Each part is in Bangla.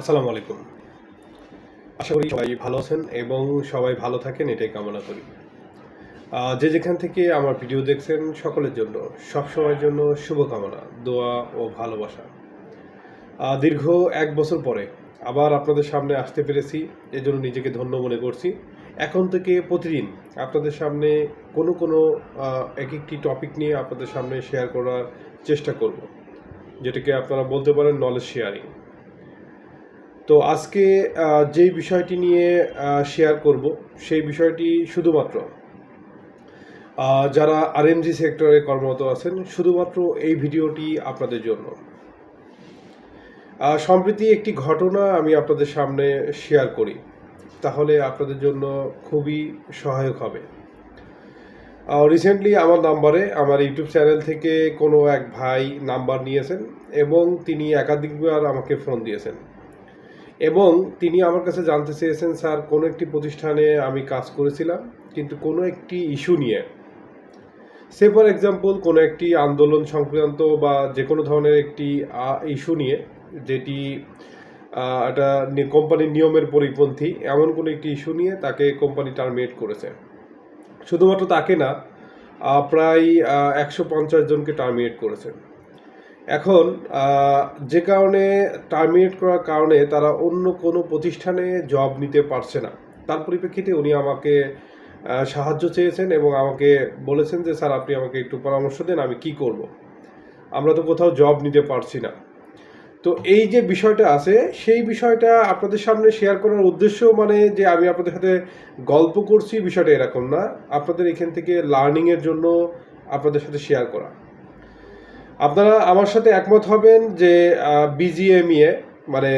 আসসালামু আলাইকুম। আশা করি সবাই ভালো আছেন এবং সবাই ভালো থাকেন, এটাই কামনা করি। যে যেখান থেকে আমার ভিডিও দেখছেন সকলের জন্য, সব সময়ের জন্য শুভকামনা, দোয়া ও ভালোবাসা। দীর্ঘ এক বছর পরে আবার আপনাদের সামনে আসতে পেরেছি, এজন্য নিজেকে ধন্য মনে করছি। এখন থেকে প্রতিদিন আপনাদের সামনে কোনো কোনো এক একটি টপিক নিয়ে আপনাদের সামনে শেয়ার করার চেষ্টা করব, যেটাকে আপনারা বলতে পারেন নলেজ শেয়ারিং তো আজকে যেই বিষয়টি নিয়ে শেয়ার করব, সেই বিষয়টি শুধুমাত্র যারা আরএমজি সেক্টরে কর্মরত আছেন, শুধুমাত্র এই ভিডিওটি আপনাদের জন্য। সম্প্রতি একটি ঘটনা আমি আপনাদের সামনে শেয়ার করি, তাহলে আপনাদের জন্য খুবই সহায়ক হবে। রিসেন্টলি আমার নাম্বারে আমার ইউটিউব চ্যানেল থেকে কোনো এক ভাই নাম্বার নিয়েছেন, এবং তিনি একাধিকবার আমাকে ফোন দিয়েছেন। এবং তিনি আমার কাছে জানতে চেয়েছেন, স্যার, কোনো একটি প্রতিষ্ঠানে আমি কাজ করেছিলাম, কিন্তু কোনো একটি ইস্যু নিয়ে। সে ফর এক্সাম্পল কোনো একটি আন্দোলন সংক্রান্ত বা যে কোনো ধরনের একটি ইস্যু নিয়ে, যেটি একটা কোম্পানির নিয়মের পরিপন্থী, এমন কোনো একটি ইস্যু নিয়ে তাকে কোম্পানি টার্মিনেট করেছে। শুধুমাত্র তাকে না প্রায় একশো পঞ্চাশ জনকে টার্মিনেট করেছে। এখন যে কারণে টার্মিনেট করার কারণে তারা অন্য কোনো প্রতিষ্ঠানে জব নিতে পারছে না। তার পরিপ্রেক্ষিতে উনি আমাকে সাহায্য চেয়েছেন এবং আমাকে বলেছেন যে, স্যার, আপনি আমাকে একটু পরামর্শ দেন, আমি কি করব? আমরা তো কোথাও জব নিতে পারছি না। তো এই যে বিষয়টা আছে, সেই বিষয়টা আপনাদের সামনে শেয়ার করার উদ্দেশ্য মানে যে, আমি আপনাদের সাথে গল্প করছি, বিষয়টা এরকম না। আপনাদের এখান থেকে লার্নিংয়ের জন্য আপনাদের সাথে শেয়ার করা। আপনারা আমার সাথে একমত হবেন যে বিজিএমইএ মানে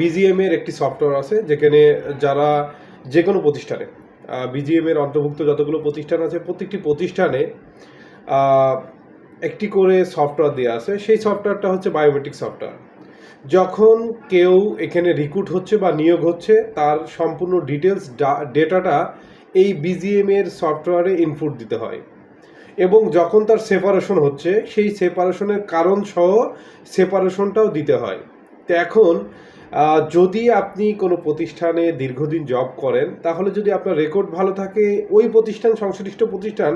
বিজিএম এর একটি সফটওয়্যার আছে, যেখানে যারা যে কোনো প্রতিষ্ঠানে বিজিএম এর অন্তর্ভুক্ত যতগুলো প্রতিষ্ঠান আছে, প্রত্যেকটি প্রতিষ্ঠানে একটি করে সফটওয়্যার দেওয়া আছে। সেই সফটওয়্যারটা হচ্ছে বায়োমেট্রিক সফটওয়্যার যখন কেউ এখানে রিক্রুট হচ্ছে বা নিয়োগ হচ্ছে, তার সম্পূর্ণ ডিটেলস ডেটাটা এই বিজিএম এর সফটওয়্যারে ইনপুট দিতে হয়। এবং যখন তার সেপারেশন হচ্ছে, সেই সেপারেশনের কারণ সহ সেপারেশনটাও দিতে হয়। তো এখন যদি আপনি কোনো প্রতিষ্ঠানে দীর্ঘদিন জব করেন, তাহলে যদি আপনার রেকর্ড ভালো থাকে, ওই প্রতিষ্ঠান, সংশ্লিষ্ট প্রতিষ্ঠান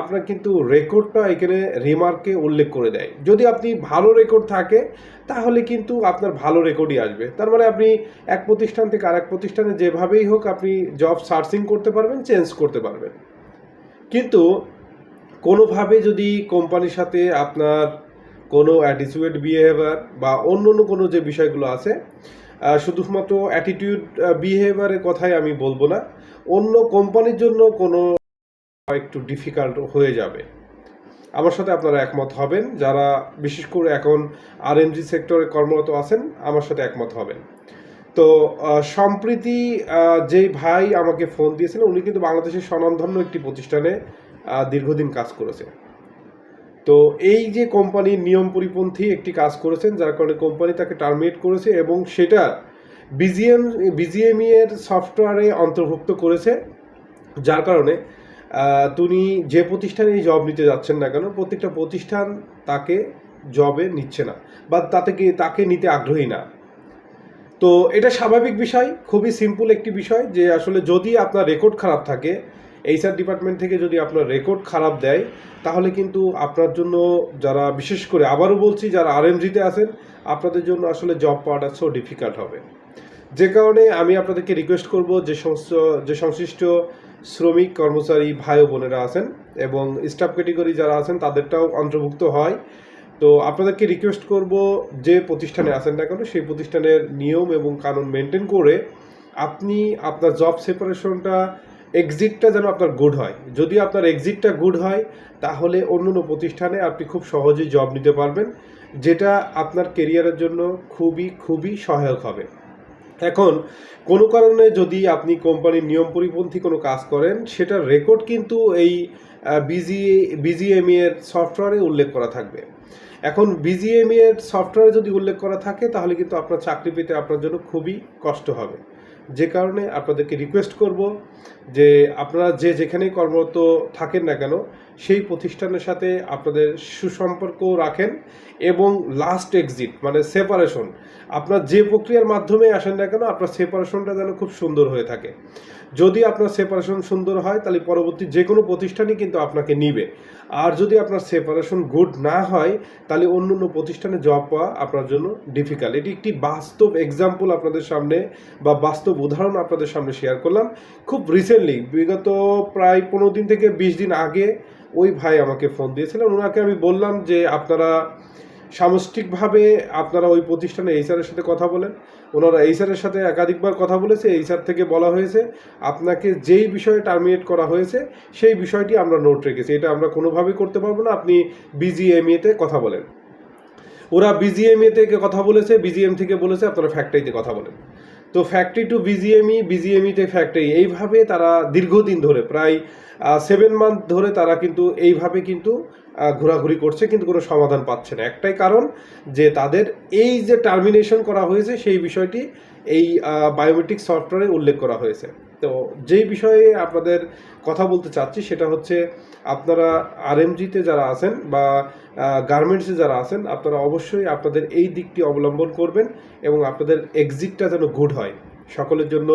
আপনার কিন্তু রেকর্ডটা এখানে রিমার্কে উল্লেখ করে দেয়। যদি আপনি ভালো রেকর্ড থাকে, তাহলে কিন্তু আপনার ভালো রেকর্ডই আসবে। তার মানে আপনি এক প্রতিষ্ঠান থেকে আরেক প্রতিষ্ঠানে যেভাবেই হোক, আপনি জব সার্চিং করতে পারবেন চেঞ্জ করতে পারবেন। কিন্তু কোনোভাবে যদি কোম্পানির সাথে আপনার কোনো অ্যাটিটিউড বিহেভিয়ার বা অন্য অন্য কোনো যে বিষয়গুলো আছে শুধুমাত্র অ্যাটিটিউড বিহেভিয়ারের কথাই আমি বলব না, অন্য কোম্পানির জন্য কোনো একটু ডিফিকাল্ট হয়ে যাবে। আমার সাথে আপনারা একমত হবেন, যারা বিশেষ করে এখন আরএমজি সেক্টরে কর্মরত আছেন, আমার সাথে একমত হবেন। তো সম্প্রীতি যেই ভাই আমাকে ফোন দিয়েছিলেন, উনি কিন্তু বাংলাদেশের স্বনামধন্য একটি প্রতিষ্ঠানে দীর্ঘদিন কাজ করেছে। তো এই যে কোম্পানির নিয়ম পরিপন্থী একটি কাজ করেছেন, যার কারণে কোম্পানি তাকে টার্মিনেট করেছে এবং সেটা বিজিএম বিজিএমই এর সফটওয়্যারে অন্তর্ভুক্ত করেছে, যার কারণে তিনি যে প্রতিষ্ঠানে এই জব নিতে যাচ্ছেন না কেন, প্রত্যেকটা প্রতিষ্ঠান তাকে জবে নিচ্ছে না বা তাতে কি, তাকে নিতে আগ্রহী না। তো এটা স্বাভাবিক বিষয়, খুবই সিম্পল একটি বিষয় যে আসলে যদি আপনার রেকর্ড খারাপ থাকে এইচআর ডিপার্টমেন্ট থেকে যদি আপনার রেকর্ড খারাপ দেয়, তাহলে কিন্তু আপনার জন্য যারা, বিশেষ করে আবারও বলছি যারা আরএমজিতে আছেন, আপনাদের জন্য আসলে জব পাওয়াটা সো ডিফিকাল্ট হবে। যে কারণে আমি আপনাদেরকে রিকোয়েস্ট করব যে সমস্ত, যে সংশ্লিষ্ট শ্রমিক, কর্মচারী, ভাই বোনেরা আছেন এবং স্টাফ ক্যাটেগরি যারা আছেন, তাদেরটাও অন্তর্ভুক্ত হয়। তো আপনাদেরকে রিকোয়েস্ট করব যে প্রতিষ্ঠানে আছেন না কেন, সেই প্রতিষ্ঠানের নিয়ম এবং কানুন মেনটেন করে আপনি আপনার জব সেপারেশনটা এক্সিটটা যেন আপনার গুড হয়। যদি আপনার এক্সিটটা গুড হয়, তাহলে অন্য অন্য প্রতিষ্ঠানে আপনি খুব সহজেই জব নিতে পারবেন, যেটা আপনার কেরিয়ারের জন্য খুবই খুবই সহায়ক হবে। এখন, কোনো কারণে যদি আপনি কোম্পানির নিয়ম পরিপন্থী কোনো কাজ করেন, সেটার রেকর্ড কিন্তু এই বিজি বিজিএমই এর সফটওয়্যারে উল্লেখ করা থাকবে। এখন বিজিএমই এর সফটওয়্যারে যদি উল্লেখ করা থাকে, তাহলে কিন্তু আপনার চাকরি পেতে আপনার জন্য খুবই কষ্ট হবে। যে কারণে আপনাদেরকে রিকোয়েস্ট করব যে আপনারা যে যেখানেই কর্মরত থাকেন না কেন সেই প্রতিষ্ঠানের সাথে আপনাদের সুসম্পর্ক রাখেন এবং লাস্ট এক্সিট মানে সেপারেশন আপনার যে প্রক্রিয়ার মাধ্যমে আসেন না কেন, আপনার সেপারেশনটা যেন খুব সুন্দর হয়ে থাকে। যদি আপনার সেপারেশন সুন্দর হয়, তাহলে পরবর্তী যে কোনো প্রতিষ্ঠানই কিন্তু আপনাকে নিবে। আর যদি আপনার সেপারেশন গুড না হয়, তাহলে অন্য অন্য প্রতিষ্ঠানে জব পাওয়া আপনার জন্য ডিফিকাল্ট এটি একটি বাস্তব এক্সাম্পল আপনাদের সামনে বা বাস্তব উদাহরণ আপনাদের সামনে শেয়ার করলাম। খুব রিসেন্টলি বিগত প্রায় পনেরো দিন থেকে বিশ দিন আগে ওই ভাই আমাকে ফোন দিয়েছিলেন। ওনাকে আমি বললাম যে, আপনারা সামষ্টিকভাবে আপনারা ওই প্রতিষ্ঠানে এইচআরের সাথে কথা বলেন। ওনারা এইচআরের সাথে একাধিকবার কথা বলেছে। এইচআর থেকে বলা হয়েছে, আপনাকে যেই বিষয়ে টার্মিনেট করা হয়েছে, সেই বিষয়টি আমরা নোট রেখেছি। এটা আমরা কোনোভাবেই করতে পারব না। আপনি বিজিএমইতে কথা বলেন। ওরা বিজিএমএ থেকে কথা বলেছে বিজিএম থেকে বলেছে, আপনারা ফ্যাক্টরিতে কথা বলেন। তো ফ্যাক্টরি টু বিজিএমই বিজিএমইতে ফ্যাক্টরি এইভাবে তারা দীর্ঘদিন ধরে, প্রায় সেভেন মান্থ ধরে তারা কিন্তু এইভাবে কিন্তু ঘোরাঘুরি করছে, কিন্তু কোনো সমাধান পাচ্ছে না। একটাই কারণ যে তাদের এই যে টার্মিনেশন করা হয়েছে, সেই বিষয়টি এই বায়োমেট্রিক সফটওয়্যারে উল্লেখ করা হয়েছে। তো যেই বিষয়ে আপনাদের কথা বলতে চাচ্ছি, সেটা হচ্ছে আপনারা আরএমজিতে যারা আছেন বা গার্মেন্টসে যারা আছেন, আপনারা অবশ্যই আপনাদের এই দিকটি অবলম্বন করবেন এবং আপনাদের এক্সিটটা যেন গুড হয়। সকলের জন্য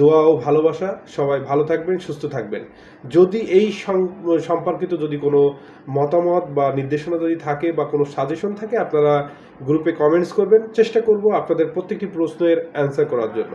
দোয়া ও ভালোবাসা। সবাই ভালো থাকবেন, সুস্থ থাকবেন। যদি এই সম্পর্কিত যদি কোনো মতামত বা নির্দেশনা যদি থাকে বা কোনো সাজেশন থাকে, আপনারা গ্রুপে কমেন্টস করবেন। চেষ্টা করব আপনাদের প্রত্যেকটি প্রশ্নের অ্যান্সার করার জন্য।